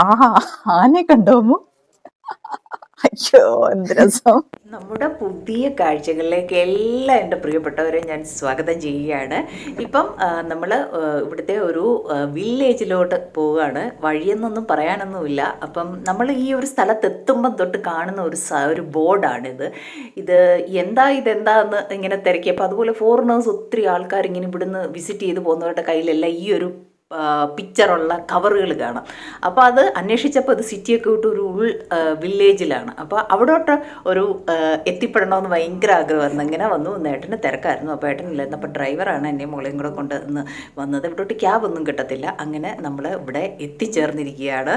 ആഹാ ആനെ കണ്ടോമോ അയ്യോ എന്ത് രസം. നമ്മുടെ പുതിയ കാഴ്ചകളിലേക്ക് എല്ലാ എന്റെ പ്രിയപ്പെട്ടവരെ ഞാൻ സ്വാഗതം ചെയ്യുകയാണ്. ഇപ്പം നമ്മൾ ഇവിടുത്തെ ഒരു വില്ലേജിലോട്ട് പോവുകയാണ്. വഴിയെന്നൊന്നും പറയാനൊന്നുമില്ല. അപ്പം നമ്മൾ ഈ ഒരു സ്ഥലത്ത് എത്തുമ്പം തൊട്ട് കാണുന്ന ഒരു ഒരു ബോർഡാണിത്. ഇത് എന്താ ഇതെന്താന്ന് ഇങ്ങനെ തിരക്കിയപ്പോൾ അതുപോലെ ഫോറിനേഴ്സ് ഒത്തിരി ആൾക്കാർ ഇങ്ങനെ ഇവിടുന്ന് വിസിറ്റ് ചെയ്ത് പോകുന്നവരുടെ കയ്യിലെല്ലാം ഈ ഒരു പിക്ചറുള്ള കവറുകൾ കാണാം. അപ്പോൾ അത് അന്വേഷിച്ചപ്പോൾ ഇത് സിറ്റിയൊക്കെ വിട്ട് ഒരു ഉൾ വില്ലേജിലാണ് അപ്പോൾ അവിടോട്ട് ഒരു എത്തിപ്പെടണമെന്ന് ഭയങ്കര ആഗ്രഹമായിരുന്നു. അങ്ങനെ വന്നു. ഏട്ടന് തിരക്കായിരുന്നു. അപ്പോൾ ഏട്ടനില്ലായിരുന്നു അപ്പോൾ ഡ്രൈവറാണ് എന്നെ മോളെയും കൂടെ കൊണ്ട് വന്നത്. ഇവിടോട്ട് ക്യാബ് ഒന്നും കിട്ടത്തില്ല. അങ്ങനെ നമ്മൾ ഇവിടെ എത്തിച്ചേർന്നിരിക്കുകയാണ്.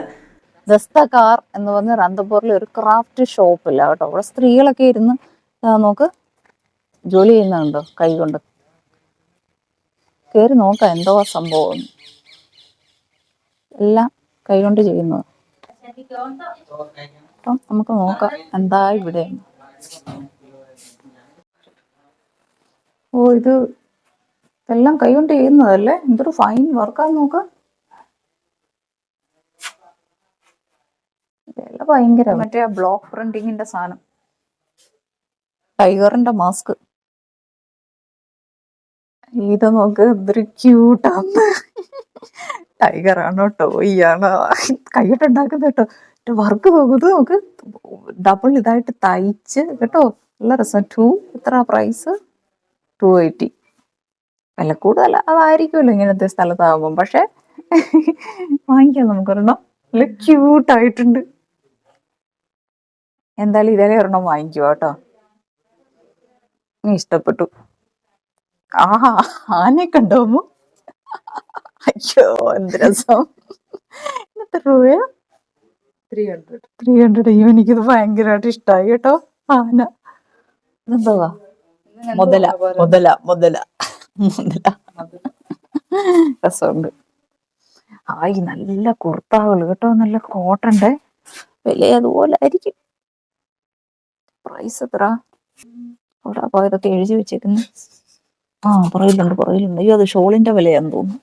ദസ്തകാർ എന്ന് പറഞ്ഞ അനന്തപുരിലെ ഒരു ക്രാഫ്റ്റ് ഷോപ്പില്ല കേട്ടോ. അവിടെ സ്ത്രീകളൊക്കെ ഇരുന്ന് നമുക്ക് ജോലി ചെയ്യുന്നുണ്ടോ? കൈ കൊണ്ട്. കയറി നോക്കാം. എന്തോ സംഭവം. എല്ലാം കൈകൊണ്ട് ചെയ്യുന്നത്. അപ്പം നമുക്ക് നോക്കാം എന്താ ഇവിടെ. ഓ ഇത് എല്ലാം കൈകൊണ്ട് ചെയ്യുന്നതല്ലേ? എന്തൊരു ഫൈൻ വർക്കാന്ന് നോക്ക്. ഇതെല്ലാം ഭയങ്കര മറ്റേ ബ്ലോക്ക് പ്രിന്റിങ്ങിന്റെ സാധനം. ടൈഗറിന്റെ മാസ്ക് ഇത് നോക്ക് എന്തൊരു ക്യൂട്ടാന്ന് ടൈഗർ ആണോ ടോയ് ആണോ കൈയിട്ടുണ്ടാക്കുന്ന കേട്ടോ വർക്ക് പോകുന്നത് നമുക്ക് ഡബിൾ ഇതായിട്ട് തയ്ച്ച് കേട്ടോ നല്ല രസം. ടു എത്ര പ്രൈസ് ടു എയ്റ്റി വില കൂടുതൽ അതായിരിക്കുമല്ലോ ഇങ്ങനത്തെ സ്ഥലത്താകുമ്പം പക്ഷേ വാങ്ങിക്കാം നമുക്കൊരെണ്ണം. നല്ല ക്യൂട്ടായിട്ടുണ്ട് എന്തായാലും ഇതേ ഒരെണ്ണം വാങ്ങിക്കുക കേട്ടോ. ഇഷ്ടപ്പെട്ടു. ആഹാ ആനെ കണ്ടോമു അയ്യോ എന്ത് രസം. എത്ര രൂപയാ ത്രീ ഹൺഡ്രഡ് ത്രീ ഹൺഡ്രഡ് അയ്യോ എനിക്കിത് ഭയങ്കരമായിട്ട് ഇഷ്ടമായി കേട്ടോ. ആന എന്തോ മുതല മുതല മുതല. മുതല. രസമുണ്ട്. ആയി നല്ല കുർത്താകൾ കേട്ടോ. നല്ല കോട്ടന്റെ വില അതുപോലെ ആയിരിക്കും പ്രൈസ് എത്ര അവിടെ അപ്പൊ ഇതൊക്കെ എഴുതി വെച്ചേക്കുന്നു. ആ പുറകിലുണ്ട് പുറകിലുണ്ട്. അയ്യോ അത് ഷോളിന്റെ വിലയാന്ന് തോന്നുന്നു.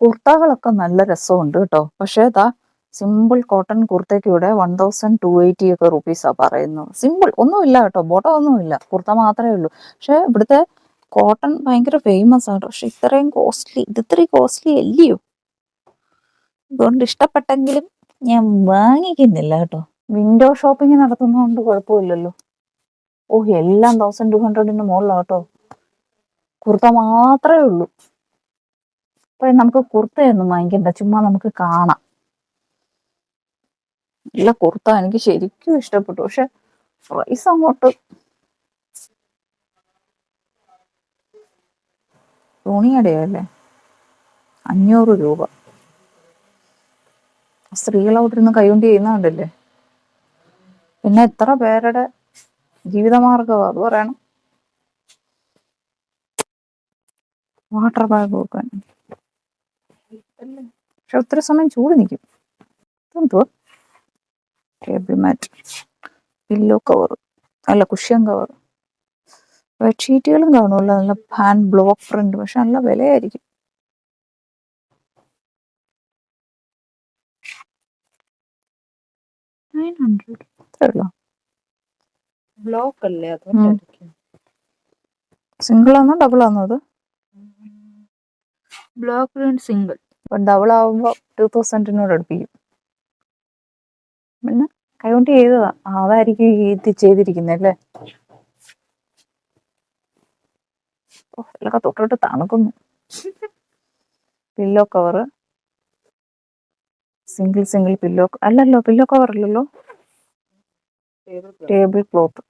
കുർത്തകളൊക്കെ നല്ല രസമുണ്ട് കേട്ടോ. പക്ഷെ ഇതാ സിമ്പിൾ കോട്ടൺ കുർത്തയ്ക്ക് ഇവിടെ വൺ തൗസൻഡ് ടു എയ്റ്റി ഒക്കെ റുപ്പീസാണ് പറയുന്നത്. സിമ്പിൾ ഒന്നുമില്ല കേട്ടോ. ബോട്ടം ഒന്നുമില്ല. കുർത്ത മാത്രമേ ഉള്ളൂ. പക്ഷെ ഇവിടുത്തെ കോട്ടൺ ഭയങ്കര ഫേമസ് ആണ്. പക്ഷെ ഇത്രയും കോസ്റ്റ്ലി ഇത് ഇത്രയും കോസ്റ്റ്ലി അല്ലയോ? അതുകൊണ്ട് ഇഷ്ടപ്പെട്ടെങ്കിലും ഞാൻ വാങ്ങിക്കുന്നില്ല കേട്ടോ. വിൻഡോ ഷോപ്പിംഗ് നടത്തുന്നതുകൊണ്ട് കുഴപ്പമില്ലല്ലോ. ഓ എല്ലാം തൗസൻഡ് ടു ഹൺഡ്രഡിന് മുകളിലാണ് കേട്ടോ. കുർത്ത മാത്രമേ ഉള്ളൂ. അപ്പൊ നമുക്ക് കുർത്തയൊന്നും വാങ്ങിക്കണ്ട ചുമ്മാ നമുക്ക് കാണാം. നല്ല കുർത്ത എനിക്ക് ശരിക്കും ഇഷ്ടപ്പെട്ടു പക്ഷെ പ്രൈസ് അങ്ങോട്ട്. തുണിയടയല്ലേ അഞ്ഞൂറ് രൂപ. സ്ത്രീകൾ അവിടെ ഇരുന്ന് കൈകൊണ്ട് ചെയ്യുന്നുണ്ടല്ലേ പിന്നെ എത്ര പേരുടെ ജീവിതമാർഗം അത് പറയണം. വാട്ടർ ബാഗ് വെക്കാൻ. പക്ഷെ ഒത്തിരി സമയം ചൂട് നിൽക്കും എന്തുവാ ടേബിൾ മാറ്റ് പില്ലോ കവർ അല്ല കുഷ്യൻ കവർ ബെഡ്ഷീറ്റുകളും കാണുമല്ലോ? നല്ല ഹാൻഡ് ബ്ലോക്ക് പ്രിന്റ് പക്ഷെ നല്ല വിലയായിരിക്കും. Nine hundred. അത്രയുള്ളൂ ബ്ലോക്ക് അല്ലേ? അതുകൊണ്ടായിരിക്കും സിംഗിൾ ആണോ? ഡബിൾ ആണോ അത്? ബ്ലോക്ക് പ്രിന്റ് സിംഗിൾ അപ്പൊ ഡബിൾ ആവുമ്പോ ടു തൗസൻഡിനോട് അടുപ്പിക്കും പിന്നെ കൈകൊണ്ട് ചെയ്തതാ. അതായിരിക്കും ഇത് ചെയ്തിരിക്കുന്നത് അല്ലേ? ഓ എല്ലൊക്കെ തൊട്ടിട്ട് തണുക്കുന്നു. Pillow cover single single pillow അല്ലല്ലോ പില്ലോ കവർ അല്ലല്ലോ ടേബിൾ ക്ലോത്ത്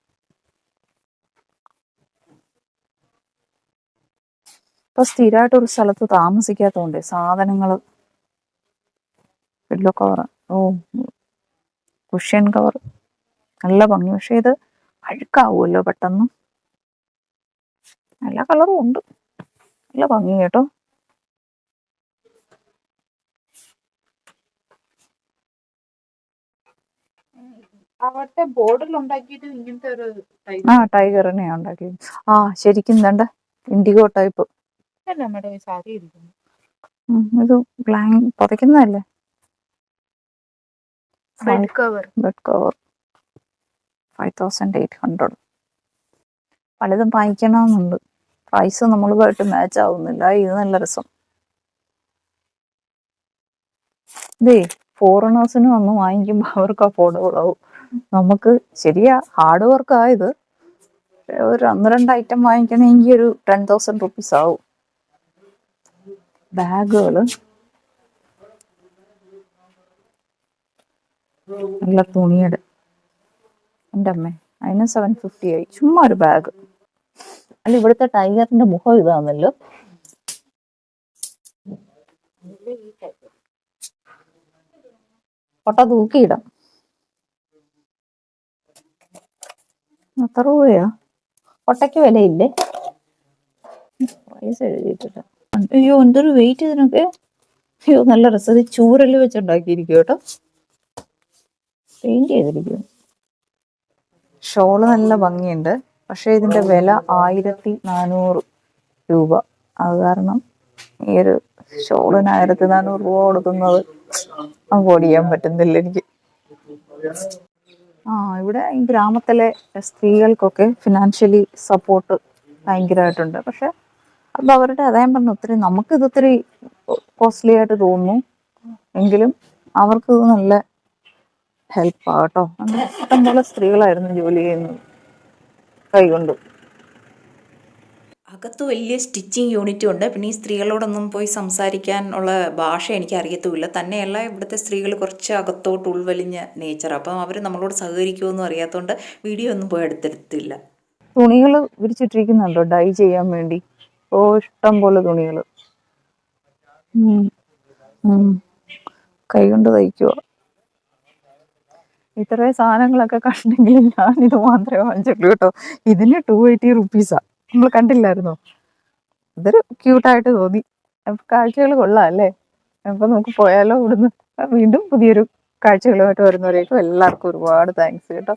ഇപ്പൊ സ്ഥിരമായിട്ട് ഒരു സ്ഥലത്ത് താമസിക്കാത്തതുകൊണ്ട് സാധനങ്ങൾ പില്ലോ കവർ ഓ കുഷ്യൻ കവർ. നല്ല ഭംഗി. പക്ഷെ ഇത് അഴുക്കാവുമല്ലോ പെട്ടെന്ന്. നല്ല കളറും ഉണ്ട്. നല്ല ഭംഗി കേട്ടോ. അവിടുത്തെ ബോർഡിൽ ഉണ്ടാക്കിയിട്ട് ഇങ്ങനത്തെ ഒരു type ആ ടൈഗറിനെ ഉണ്ടാക്കി ആ ശരിക്കും വേണ്ട ഇൻഡിഗോ ടൈപ്പ്. അല്ല നമ്മുടെ സാരി ഇരിക്കുന്നു. ഇത് blank പുതയ്ക്കുന്നതല്ലേ? Bed cover bed cover five thousand eight hundred പലതും വാങ്ങിക്കണമെന്നുണ്ട്. പ്രൈസ് നമ്മളുമായിട്ട് മാച്ച് ആവുന്നില്ല. ഇത് നല്ല രസം. ഇതേ ഫോറിനേഴ്സിന് വന്ന് വാങ്ങിക്കുമ്പോൾ അവർക്ക് അഫോർഡബിൾ ആവും. നമുക്ക് ശരിയാ ഹാർഡ് വർക്ക് ആയത് ഒരു ഒന്ന് രണ്ട് ഐറ്റം വാങ്ങിക്കണമെങ്കിൽ ഒരു ടെൻ തൗസൻഡ് റുപ്പീസ് ആവും. ബാഗുകൾ നല്ല തുണിയുടെ. എന്റെ അമ്മേ അതിന് സെവൻ ഫിഫ്റ്റി ആയി. ചുമ്മാ ഒരു ബാഗ്. അല്ല ഇവിടുത്തെ ടൈഗറിന്റെ മുഖം ഇതാണല്ലോ ഫോട്ടോ തൂക്കിയിടാം. എത്ര രൂപയാ പൊട്ടയ്ക്ക് വിലയില്ലേ? പ്രൈസ് എഴുതിയിട്ടില്ല. അയ്യോ എന്തൊരു വെയിറ്റ് ഇതിനൊക്കെ? അയ്യോ നല്ല രസം. ഇത് ചൂരൽ വെച്ചുണ്ടാക്കിയിരിക്കും കേട്ടോ. പെയിന്റ് ചെയ്തിരിക്കും ഷോൾ നല്ല ഭംഗിയുണ്ട്. പക്ഷെ ഇതിന്റെ വില ആയിരത്തി നാനൂറ് രൂപ. അത് കാരണം ഈ ഒരു ഷോളിന് ആയിരത്തി നാനൂറ് രൂപ കൊടുക്കുന്നത് അഫോർഡ് ചെയ്യാൻ പറ്റുന്നില്ല എനിക്ക്. ആ ഇവിടെ ഈ ഗ്രാമത്തിലെ സ്ത്രീകൾക്കൊക്കെ ഫിനാൻഷ്യലി സപ്പോർട്ട് ഭയങ്കരമായിട്ടുണ്ട്. പക്ഷെ അത് അവരുടെ അതായത് പറഞ്ഞു ഒത്തിരി നമുക്കിത് ഒത്തിരി കോസ്റ്റ്ലി ആയിട്ട് തോന്നുന്നു. എങ്കിലും അവർക്ക് ഇത് നല്ല ഹെൽപ്പ് ആട്ടോ അങ്ങനെ ഇഷ്ടംപോലെ സ്ത്രീകളായിരുന്നു ജോലി ചെയ്യുന്നത്. കൈകൊണ്ട് അകത്ത് വലിയ സ്റ്റിച്ചിങ് യൂണിറ്റും ഉണ്ട്. പിന്നെ ഈ സ്ത്രീകളോടൊന്നും പോയി സംസാരിക്കാൻ ഉള്ള ഭാഷ എനിക്ക് അറിയത്തുമില്ല. തന്നെയല്ല ഇവിടുത്തെ സ്ത്രീകൾ കുറച്ച് അകത്തോട്ട് ഉൾവലിഞ്ഞ നേച്ചർ അപ്പം അവർ നമ്മളോട് സഹകരിക്കുമെന്നും അറിയാത്തതുകൊണ്ട് വീഡിയോ ഒന്നും പോയി എടുത്തെടുത്തില്ല തുണികൾ വിരിച്ചിട്ടിരിക്കുന്നുണ്ടോ? ഡൈ ചെയ്യാൻ വേണ്ടി. ഓ ഇഷ്ടം പോലെ തുണികൾ കൈകൊണ്ട് തയ്ക്കുക ഇത്രേ സാധനങ്ങളൊക്കെ കണ്ടെങ്കിൽ ഞാൻ ഇത് മാത്രമേ വാങ്ങിച്ചുള്ളൂ കേട്ടോ. ഇതിന് ടു എയ്റ്റി റുപ്പീസാ നമ്മൾ കണ്ടില്ലായിരുന്നോ? ഇതൊരു ക്യൂട്ടായിട്ട് തോന്നി. കാഴ്ചകൾ കൊള്ളാം അല്ലേ? അപ്പൊ നമുക്ക് പോയാലോ ഇവിടുന്ന്. വീണ്ടും പുതിയൊരു കാഴ്ചകളുമായിട്ട് വരുന്നവരേക്കും എല്ലാവർക്കും ഒരുപാട് താങ്ക്സ് കേട്ടോ.